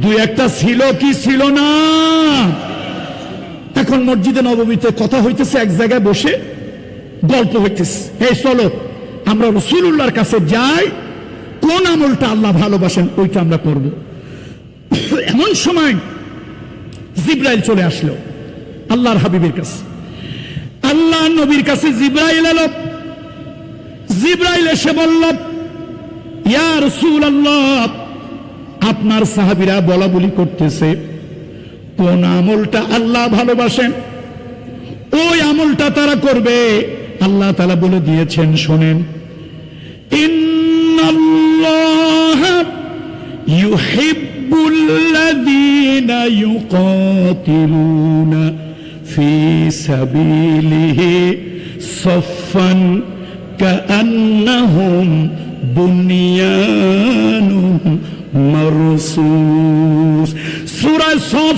দুই একটা ছিল কি ছিল না? এখন মসজিদে নবমীতে কথা হইতেছে, এক জায়গায় বসে গল্প হইতেছে। এই চলো, আমরা রসুল্লাহর কাছে যাই, কোন আমলটা আল্লাহ ভালোবাসেন ওইটা আমরা করব। এমন সময় জিব্রাইল চলে আসলো, আল্লাহর হাবিবের কাছে। আল্লাহ নবীর কাছে জিব্রাইল এলো। জিব্রাইল এসে বলল, ইয়া রসুল আল্লাহ আপনার সাহাবিরা বলা বলি করতেছে, কোন আমলটা আল্লাহ ভালোবাসেন? ওই আমলটা তারা করবে। আল্লাহ তালা বলে দিয়েছেন, শোনেন, ইন্নাল্লাহ বুনিয়ানুম মারসুস। সফ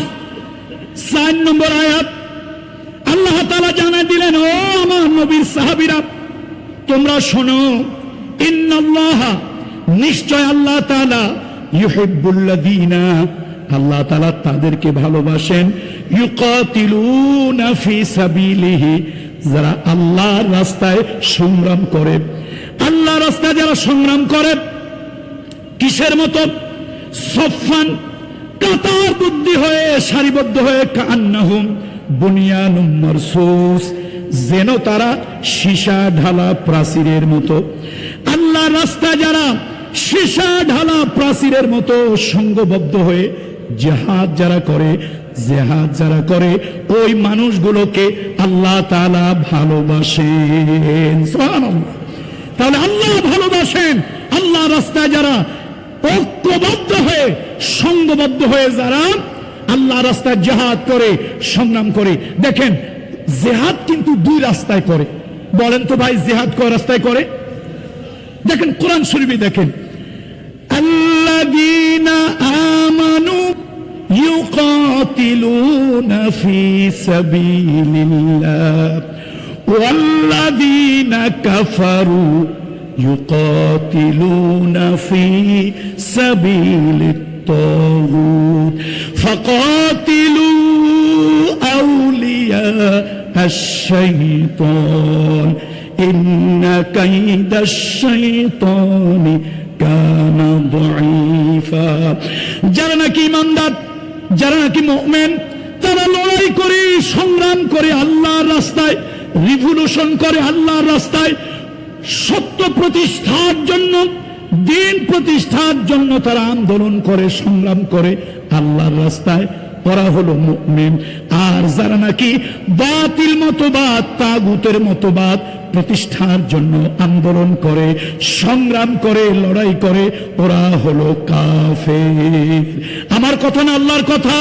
চার নম্বর আয়াত। আল্লাহ তালা জানাই দিলেন, ও আমার নবীর সাহাবিরা, তোমরা শোনো, ইন্নাল্লাহ, নিশ্চয় আল্লাহ তালা ইউহিব্বুল্লাযীনা আল্লাহ তালা তাদেরকে ভালোবাসেন, ইউকাতিলুনা ফি সাবিলিহি, যারা আল্লাহর রাস্তায় সংগ্রাম করে। আল্লাহ রাস্তায় যারা সংগ্রাম করে, কিসের মতো? সফান, কাতার বুদ্ধি হয়ে, সারিবদ্ধ হয়ে কান্নাহুম বুনিয়ানুম মারসুস। যেন তারা সীসা ঢালা প্রাচীরের মতো। আল্লাহ রাস্তা যারা সীসা ঢালা প্রাচীরের মতো সঙ্গবদ্ধ হয়ে, জেহাদ যারা করে, জেহাদ যারা করে, ওই মানুষগুলোকে আল্লাহ তালা ভালোবাসেন। তাহলে আল্লাহ ভালোবাসেন। আল্লাহ রাস্তায় যারা ঐক্যবদ্ধ হয়ে, সঙ্গবদ্ধ হয়ে যারা, আল্লাহ রাস্তায় জেহাদ করে, সংগ্রাম করে। দেখেন, জেহাদ কিন্তু দুই রাস্তায় করে। বলেন তো ভাই, জেহাদ কয় রাস্তায় করে? দেখেন, কোরআন শরীফে দেখেন আল্লাদিনা আমানু ইউকাতিলুনা ফি সাবিলিল্লাহ। والذين كفروا يقاتلون في سبيل الطاغوت فقاتلوا أولياء الشيطان إن كيد الشيطان كان ضعيفا যারা নাকি ইমানদার যারা নাকি মুমিন তারা লড়াই করে সংগ্রাম করে আল্লাহর রাস্তায় রিভলিউশন করে আল্লাহর রাস্তায় সত্য প্রতিষ্ঠার জন্য, দিন প্রতিষ্ঠার জন্য তারা আন্দোলন করে, সংগ্রাম করে আল্লাহর রাস্তায়। ওরা হলো মুমিন। আর যারা নাকি বাতিল মতবাদ, তাগুতের মতবাদ প্রতিষ্ঠার জন্য আন্দোলন করে, সংগ্রাম করে, লড়াই করে, ওরা হলো কাফের। আমার কথা না, আল্লাহর কথা?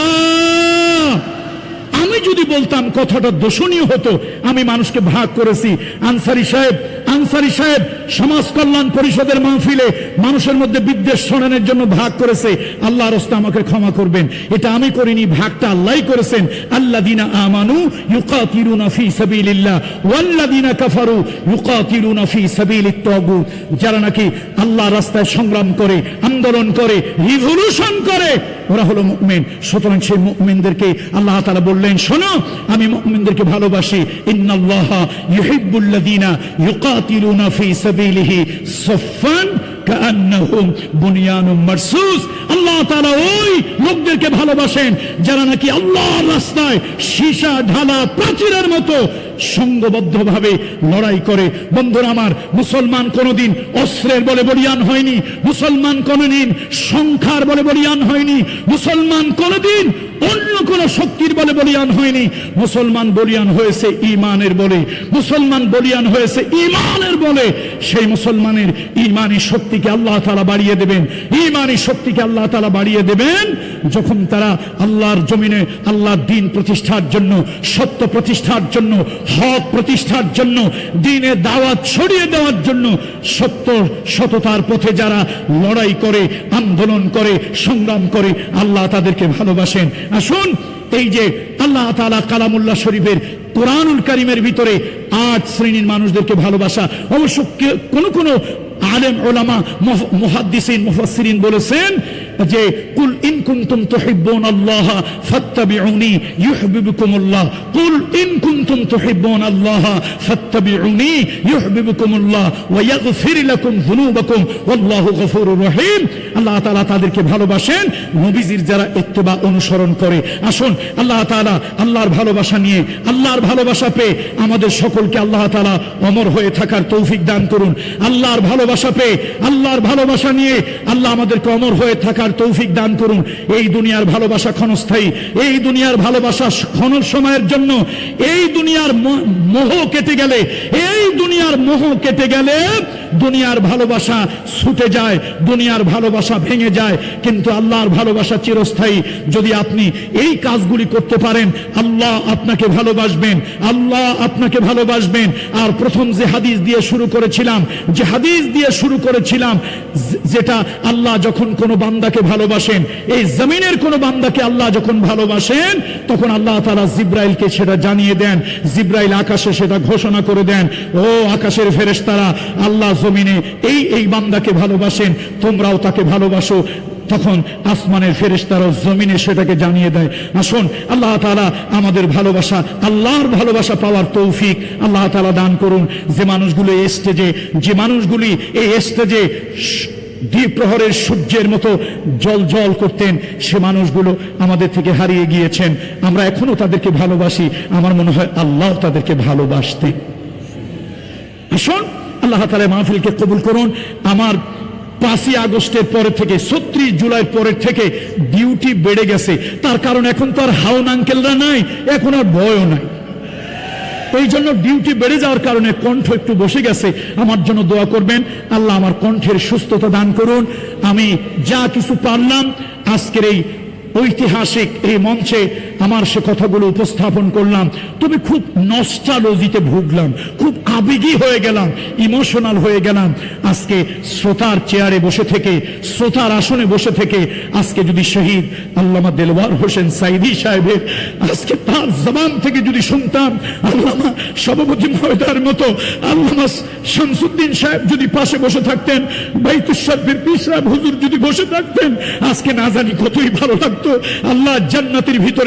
বলতাম, কথাটা দোষণীয় হতো। আমি মানুষকে ভাগ করেছি। আনসারি সাহেব আনসারি সাহেব, সমাজ কল্যাণ পরিষদের মাহফিলে মানুষের মধ্যে বিদ্বেষ ছড়ানোর জন্য ভাগ করেছে। আল্লাহ রস্তা আমাকে ক্ষমা করবেন। এটা আমি করিনি, ভাগটা আল্লাহই করেছেন। আল্লাহ দিনা আমানু ইউকাতিলুনা ফি সাবিলিল্লাহ, ওয়াল্লাযিনা কাফারু ইউকাতিলুনা ফি সাবিলিত তাগুত। যারা নাকি আল্লাহ রাস্তায় সংগ্রাম করে, আন্দোলন করে রিভলিউশন করে ওরা হলো মুমিন। সুতরাং সেই মুমিনদেরকে আল্লাহ তাআলা বললেন, শোনো, আমি মুমিনদেরকে ভালোবাসি। ইন্নাল্লাহ ইউহিব্বুল্লাযিনা ইউকাতিলুনা ফি সাবিলিহি কান্নাহুম বুনিয়ানুম মারসুস। আল্লাহ তাআলা ওই লোকদেরকে ভালোবাসেন, যারা নাকি আল্লাহর রাস্তায় সীসা, ঢালা, প্রাচীরের মতো সঙ্গবদ্ধভাবে লড়াই করে। বন্ধুরা আমার, মুসলমান কোনোদিন অস্ত্রের বলে বলিয়ান হয়নি, মুসলমান কোনোদিন সংখ্যার বলে বলিয়ান হয়নি, মুসলমান কোনোদিন অন্য কোন শক্তির বলে বলিয়ান হয়নি। মুসলমান বলিয়ান হয়েছে ইমানের বলে, মুসলমান বলিয়ান হয়েছে ইমানের বলে। সেই মুসলমানের ইমানি শক্তিকে আল্লাহ তালা বাড়িয়ে দেবেন ইমানি শক্তিকে আল্লাহ তালা বাড়িয়ে দেবেন যখন তারা আল্লাহর জমিনে আল্লাহর দিন প্রতিষ্ঠার জন্য, সত্য প্রতিষ্ঠার জন্য, হক প্রতিষ্ঠার জন্য দিনের দাওয়াত ছড়িয়ে দেওয়ার জন্য, সত্য সততার পথে যারা লড়াই করে, আন্দোলন করে, সংগ্রাম করে, আল্লাহ তাদেরকে ভালোবাসেন। আসুন, এই যে আল্লাহ তালা কালামুল্লাহ শরীফের কোরআনুল করিমের ভিতরে আট শ্রেণির মানুষদেরকে ভালোবাসা, অবশ্য কোনো কোনো আলেম, ওলামা মুহাদ্দিসিন, মুফাসসিরিন বলেছেন যে, কুল আল্লাহ তাদেরকে ভালোবাসেন। নবীজির যারা ইত্তেবা অনুসরণ করে, আসুন, আল্লাহ তাআলা আল্লাহর ভালোবাসা নিয়ে, আল্লাহর ভালোবাসা পেয়ে আমাদের সকলকে আল্লাহ তাআলা অমর হয়ে থাকার তৌফিক দান করুন। আল্লাহর ভালোবাসা পেয়ে, আল্লাহর ভালোবাসা নিয়ে আল্লাহ আমাদেরকে অমর হয়ে থাকার তৌফিক দান করুন। এই দুনিয়ার ভালোবাসা ক্ষণস্থায়ী, এই দুনিয়ার ভালোবাসা ক্ষণ সময়ের জন্য, এই দুনিয়ার মোহ কেটে গেলে, এই দুনিয়ার মোহ কেটে গেলে দুনিয়ার ভালোবাসা ছুটে যায়, দুনিয়ার ভালোবাসা ভেঙে যায়। কিন্তু আল্লাহর ভালোবাসা চিরস্থায়ী। যদি আপনি এই কাজগুলি করতে পারেন, আল্লাহ আপনাকে ভালোবাসবেন, আল্লাহ আপনাকে ভালোবাসবেন। আর প্রথম যে হাদিস দিয়ে শুরু করেছিলাম, যে হাদিস দিয়ে শুরু করেছিলাম যেটা আল্লাহ যখন কোনো বান্দাকে ভালোবাসেন, এই জমিনের কোনো বান্দাকে আল্লাহ যখন ভালোবাসেন, তখন আল্লাহ তারা জিব্রাইলকে সেটা জানিয়ে দেন। জিব্রাইল আকাশে সেটা ঘোষণা করে দেন, ও আকাশের ফেরেশতারা, আল্লাহ জমিনে এই এই বান্দাকে ভালোবাসেন, তোমরাও তাকে ভালোবাসো। তখন আসমানের ফেরেশতারাও জমিনে সেটাকে জানিয়ে দেয়। আসুন, আল্লাহ তালা আমাদের ভালোবাসা, আল্লাহর ভালোবাসা পাওয়ার তৌফিক আল্লাহ তালা দান করুন। যে মানুষগুলো এই স্টেজে যে মানুষগুলি এই স্টেজে দ্বিপ্রহরের সূর্যের মতো জল জল করতেন। সে মানুষগুলো আমাদের থেকে হারিয়ে গিয়েছেন। আমরা এখনও তাদেরকে ভালোবাসি। আমার মনে হয় আল্লাহ তাদেরকে ভালোবাসতেন। আসুন আল্লাহ তালা মাহফিলকে কবুল করুন। আমার পাঁচই আগস্টের পরে থেকে, ছত্রিশ জুলাই পরের থেকে ডিউটি বেড়ে গেছে। তার কারণ এখন তো আর হাউন আঙ্কেলরা নাই, এখন আর ভয়ও নাই। এই জন্য ডিউটি বেড়ে যাওয়ার কারণে কণ্ঠ একটু বসে গেছে। আমার জন্য দোয়া করবেন, আল্লাহ আমার কণ্ঠের সুস্থতা দান করুন। আমি যা কিছু পারলাম, আজকের এই ঐতিহাসিক এই মঞ্চে আমার সে কথাগুলো উপস্থাপন করলাম। তুমি খুব নষ্টালজিতে ভুগলাম, খুব আবেগী হয়ে গেলাম, ইমোশনাল হয়ে গেলাম। আজকে শ্রোতার চেয়ারে বসে থেকে, শ্রোতার আসনে বসে থেকে আজকে যদি শহীদ আল্লামা দেলওয়ার হোসেন সাইদি সাহেবের, আজকে তার জবান থেকে যদি শুনতাম, আল্লামা সভাপতি মহোদয়ের মতো, আল্লামা শামসুদ্দিন সাহেব যদি পাশে বসে থাকতেন বাইতুসাহেবের পীর সাহেব হুজুর যদি বসে থাকতেন, আজকে না জানি কতই ভালো লাগতো। আল্লাহ জান্নাতের ভিতরে